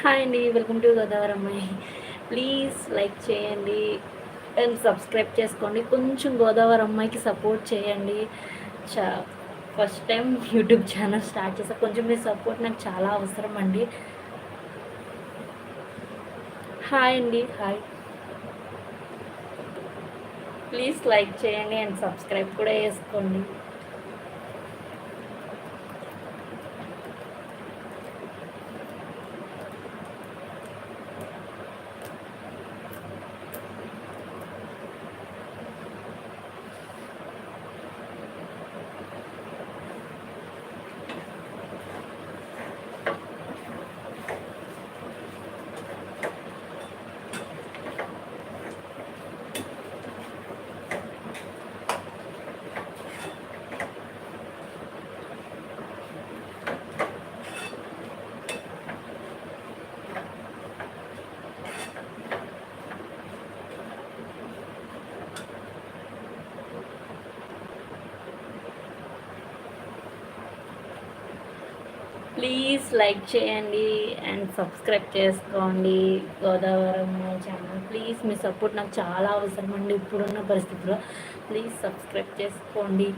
Hi అండి welcome to Godavari అమ్మాయి please like చేయండి అండ్ సబ్స్క్రైబ్ చేసుకోండి. కొంచెం గోదావరి అమ్మాయికి సపోర్ట్ చేయండి. చా first time YouTube channel start చేసా కొంచెం మీ సపోర్ట్ నాకు చాలా అవసరం అండి. హాయ్ అండి హాయ్. ప్లీజ్ లైక్ చేయండి అండ్ సబ్స్క్రైబ్ కూడా చేసుకోండి. ప్లీజ్ లైక్ చేయండి అండ్ సబ్స్క్రైబ్ చేసుకోండి గోదావరం ఛానల్. ప్లీజ్ మీ సపోర్ట్ నాకు చాలా అవసరం అండి ఇప్పుడున్న పరిస్థితుల్లో ప్లీజ్ సబ్స్క్రైబ్ చేసుకోండి.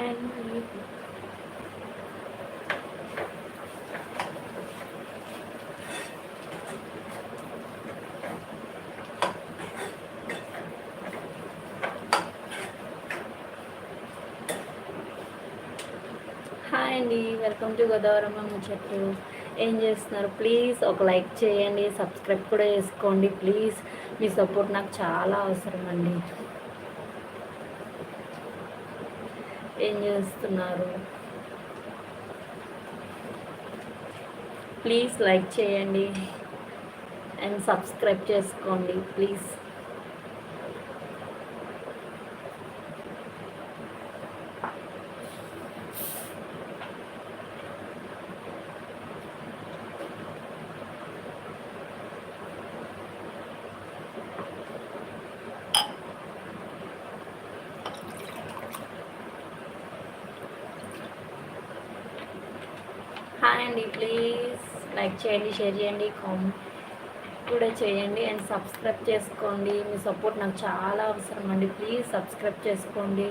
హాయ్ అండి హాయ్ అండి వెల్కమ్ టు గోదావరమ్మ ముచ్చట్లు. ఏం చేస్తున్నారు? ప్లీజ్ ఒక లైక్ చేయండి సబ్స్క్రైబ్ కూడా చేసుకోండి ప్లీజ్. మీ సపోర్ట్ నాకు చాలా అవసరం అండి. ఏం చేస్తున్నారు? ప్లీజ్ లైక్ చేయండి. అండ్ సబ్స్క్రైబ్ చేసుకోండి ప్లీజ్ హాయ్ అండి ప్లీజ్ లైక్ చేయండి షేర్ చేయండి కామెంట్ కూడా చేయండి అండ్ సబ్స్క్రైబ్ చేసుకోండి. మీ సపోర్ట్ నాకు చాలా అవసరం అండి. ప్లీజ్ సబ్స్క్రైబ్ చేసుకోండి.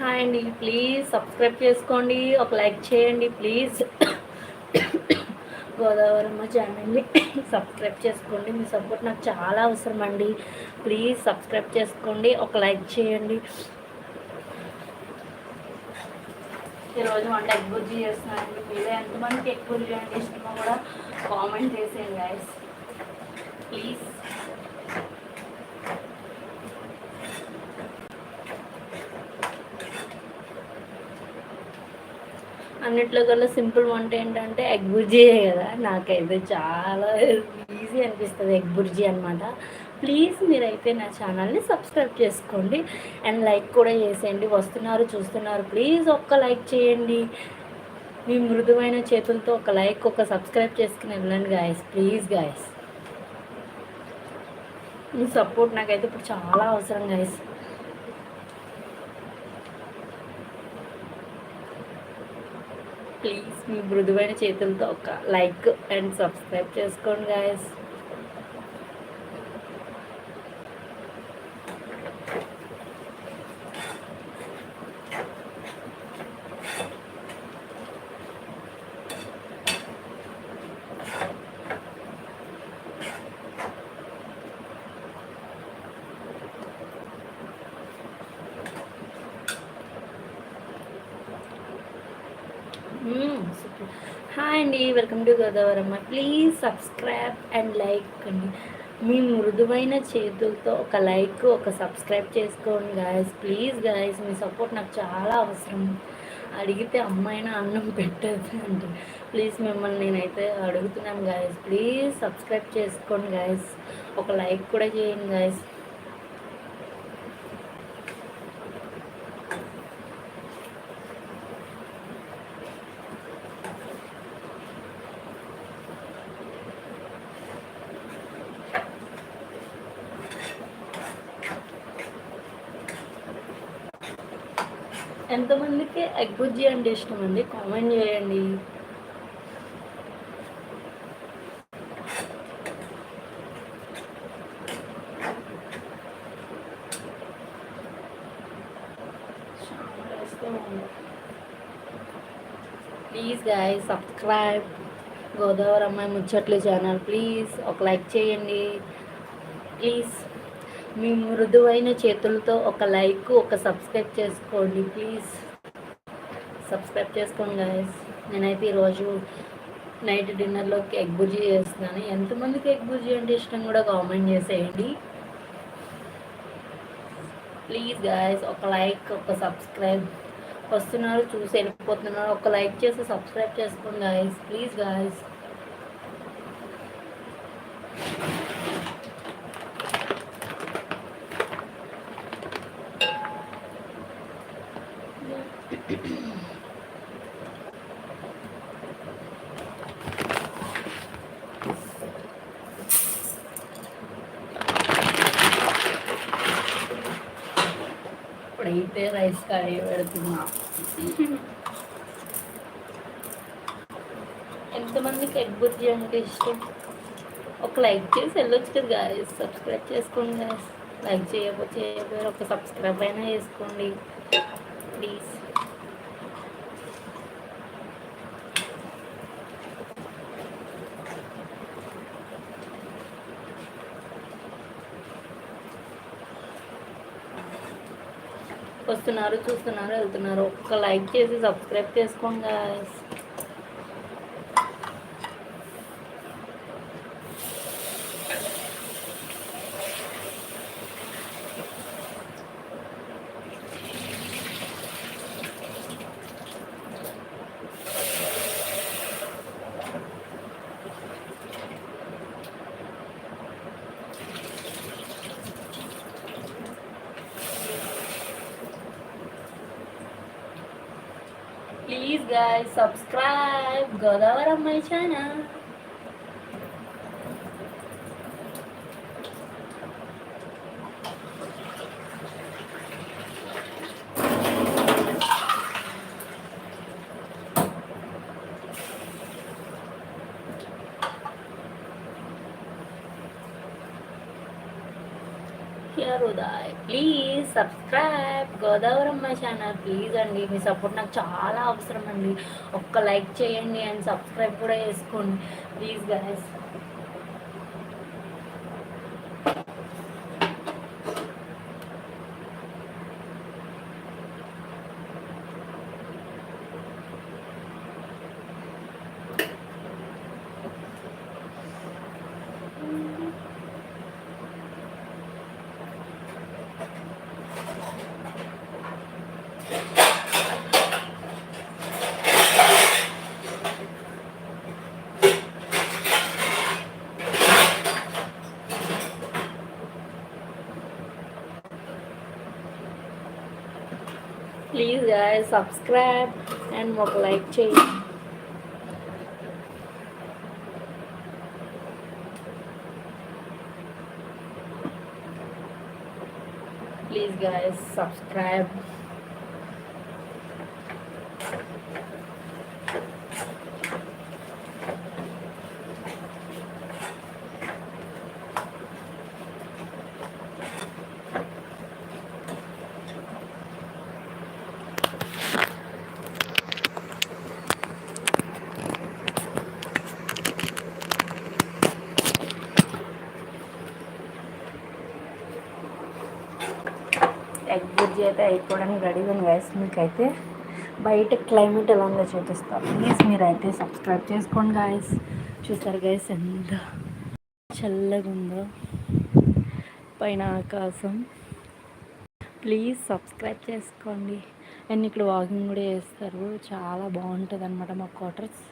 హాయ్ అండి. ప్లీజ్ సబ్స్క్రైబ్ చేసుకోండి. ఒక లైక్ చేయండి ప్లీజ్. గోదావరమ్మ ఛానల్ని సబ్స్క్రైబ్ చేసుకోండి. మీ సపోర్ట్ నాకు చాలా అవసరం అండి. ప్లీజ్ సబ్స్క్రైబ్ చేసుకోండి. ఒక లైక్ చేయండి. ఈరోజు వంట ఎగ్ బుజ్జి చేస్తున్నానండి మీరే ఎంతమందికి ఎగ్ బుజ్జి అంటే ఇష్టమో కూడా కామెంట్ చేసేయండి గాయస్ ప్లీజ్. అన్నిట్లో కల్లా సింపుల్ వంట ఏంటంటే ఎగ్ బుర్జీయే కదా. నాకైతే చాలా ఈజీ అనిపిస్తుంది ఎగ్ బుర్జీ అనమాట ప్లీజ్ మీరైతే నా ఛానల్ని సబ్స్క్రైబ్ చేసుకోండి. అండ్ లైక్ కూడా చేసేయండి. వస్తున్నారు చూస్తున్నారు ప్లీజ్ ఒక్క లైక్ చేయండి. మీ మృదువైన చేతులతో ఒక లైక్ ఒక సబ్స్క్రైబ్ చేసుకుని వెళ్ళండి గాయస్ ప్లీజ్ గాయస్ మీ సపోర్ట్ నాకైతే ఇప్పుడు చాలా అవసరం గాయస్ ప్లీజ్ మీ మృదువైన చేతులతో ఒక లైక్ అండ్ సబ్స్క్రైబ్ చేసుకోండి గాయస్ హాయ్ అండి. Welcome to Godavaramma. Please subscribe and like అండి. మీ మృదువైన చేతులతో ఒక లైక్ ఒక సబ్స్క్రైబ్ చేసుకోండి గాయస్. ప్లీజ్ గాయస్ మీ సపోర్ట్ నాకు చాలా అవసరం. అడిగితే అమ్మాయినా అన్నం పెట్టదు అంటే ప్లీజ్ మిమ్మల్ని నేనైతే అడుగుతున్నాను గాయస్. ప్లీజ్ సబ్స్క్రైబ్ చేసుకోండి గాయస్. ఒక లైక్ కూడా చేయండి గాయస్ ఎంతమందికి ఎగ్ బుజ్జి అంటే ఇష్టం అండి కామెంట్ చేయండి. ప్లీజ్ గాయ్ సబ్స్క్రైబ్ గోదావరి అమ్మాయి ముచ్చట్లు ఛానల్. ప్లీజ్ ఒక లైక్ చేయండి. ప్లీజ్ మీ మృదువైన చేతులతో ఒక లైక్ ఒక సబ్స్క్రైబ్ చేసుకోండి. ప్లీజ్ సబ్స్క్రైబ్ చేసుకోండి గాయస్ నేనైతే ఈరోజు నైట్ డిన్నర్లోకి ఎగ్ బుర్జీ చేస్తున్నాను. ఎంతమందికి ఎగ్ బుర్జీ అంటే ఇష్టం కూడా కామెంట్ చేసేయండి. ప్లీజ్ గాయస్ ఒక లైక్ ఒక సబ్స్క్రైబ్ వస్తున్నారు చూసి వెళ్ళిపోతున్నారు. ఒక లైక్ చేసి సబ్స్క్రైబ్ చేసుకోండి గాయస్ ప్లీజ్ గాయస్ అయితే రైస్ కర్రీ పెడుతున్నా. ఎంతమందికి ఎగ్ బుర్జీ అంటే ఇష్టం? ఒక లైక్ చేసి వెళ్ళొచ్చు కదా గాయస్. సబ్స్క్రైబ్ చేసుకోండి గాయస్. లైక్ చేయకపోతే చేయకపోయారు ఒక సబ్స్క్రైబ్ అయినా చేసుకోండి. ప్లీజ్. వస్తున్నారు చూస్తున్నారు వెళ్తున్నారు. ఒక్క లైక్ చేసి సబ్స్క్రైబ్ చేసుకోండి Please guys subscribe. Godavari my channel. Here, Please subscribe. Godavaramma channel please అండి మీ సపోర్ట్ నాకు చాలా అవసరం అండి. ఒక్క లైక్ చేయండి అండ్ సబ్స్క్రైబ్ కూడా చేసుకోండి. Please guys please guy subscribe and ఒక లైక్ చేయండి please guy subscribe egg bhurji అయితే అయిపోవడానికి రెడీగా ఉంది గైస్ మీకైతే బయట క్లైమేట్ ఎలా ఉందో చూపిస్తాను ప్లీజ్ మీరైతే సబ్స్క్రైబ్ చేసుకోండి గాయస్ చూసారు గైస్ ఎంత చల్లగా ఉందో. పైన ఆకాశం. ప్లీజ్ సబ్స్క్రైబ్ చేసుకోండి. అండ్ ఇక్కడ వాకింగ్ కూడా చేస్తారు. చాలా బాగుంటుంది అనమాట మా క్వార్టర్స్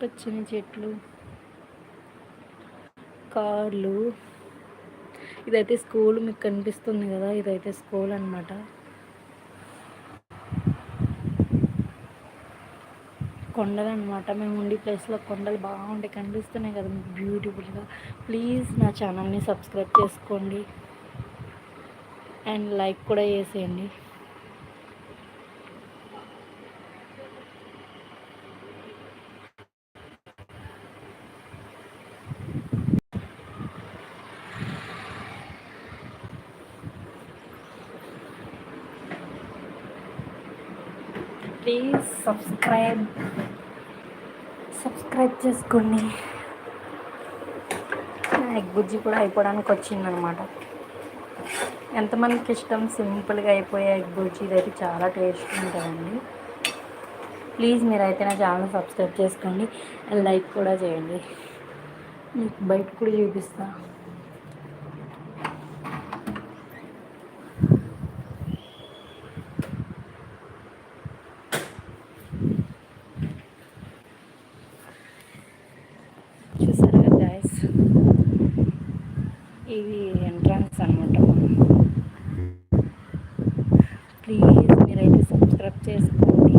పచ్చని చెట్లు కార్లు. ఇదైతే స్కూల్ మీకు కనిపిస్తుంది కదా ఇదైతే స్కూల్ అనమాట కొండలు అనమాట మేము ఉండే ప్లేస్లో కొండలు బాగుంటాయి కనిపిస్తున్నాయి కదా మీకు బ్యూటిఫుల్గా. ప్లీజ్ నా ఛానల్ని సబ్స్క్రైబ్ చేసుకోండి. అండ్ లైక్ కూడా చేసేయండి ప్లీజ్ సబ్స్క్రైబ్ సబ్స్క్రైబ్ చేసుకోండి ఎగ్ బుజ్జి కూడా అయిపోవడానికి వచ్చిందనమాట ఎంతమందికి ఇష్టం? సింపుల్గా అయిపోయే ఎగ్ బుజ్జి ఇదైతే చాలా టేస్ట్ ఉంటుందండి. ప్లీజ్ మీరైతే నా ఛానల్ సబ్స్క్రైబ్ చేసుకోండి. లైక్ కూడా చేయండి. మీకు బయట కూడా చూపిస్తాను చూసారు కదా గాయస్ ఇది ఎంట్రన్స్ అనమాట ప్లీజ్ మీరైతే సబ్స్క్రైబ్ చేసుకోండి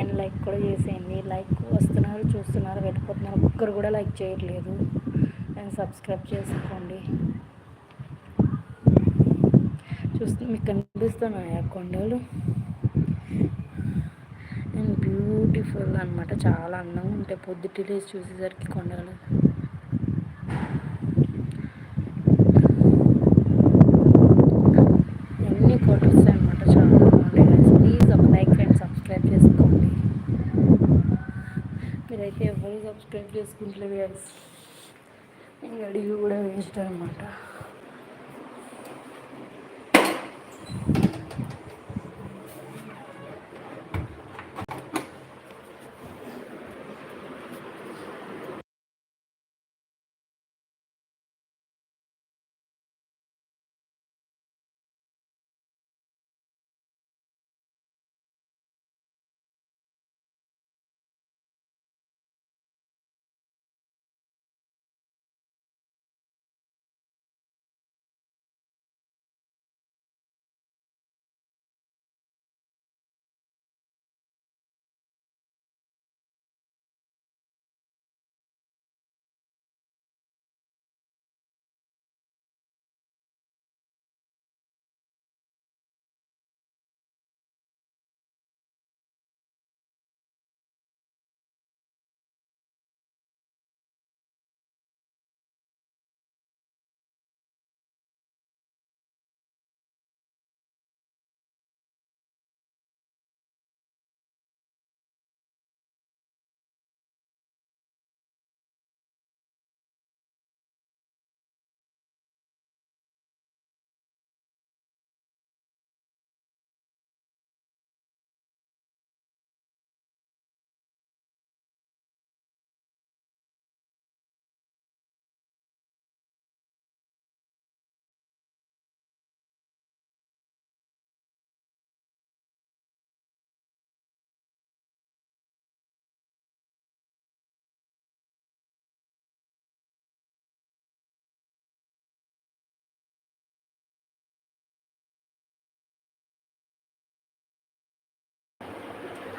అండ్ లైక్ కూడా చేసేయండి లైక్ వస్తున్నారు చూస్తున్నారు వెళ్ళిపోతున్నారు ఒక్కరు కూడా లైక్ చేయట్లేదు. అండ్ సబ్స్క్రైబ్ చేసుకోండి. చూస్తే మీకు కనిపిస్తున్నాయా కొండలు? అండ్ బ్యూటిఫుల్ అనమాట చాలా అందంగా ఉంటాయి. పొద్దుటి లేచి చూసేసరికి కొండలు అన్ని ఫొటోస్ అనమాట చాలా బాగుంటాయి ప్లీజ్ ఒక లైక్ అండ్ సబ్స్క్రైబ్ చేసుకోండి మీరైతే ఎవరు సబ్స్క్రైబ్ చేసుకుంటలేదు గైస్ ఇంకా అడిగి కూడా వేస్ట్ అనమాట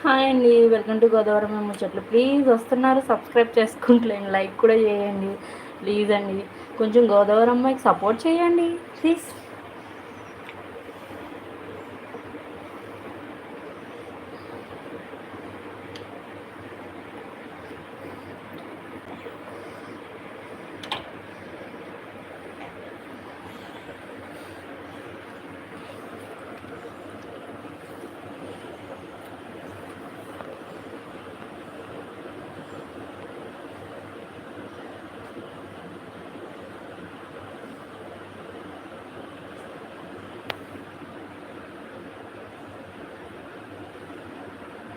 హాయ్ అండి వెల్కమ్ టు గోదావరి ముచ్చట్లు. ప్లీజ్ వస్తున్నారు సబ్స్క్రైబ్ చేసుకుంటలేండి లైక్ కూడా చేయండి. ప్లీజ్ అండి కొంచెం గోదావరి అమ్మాయికి సపోర్ట్ చేయండి ప్లీజ్.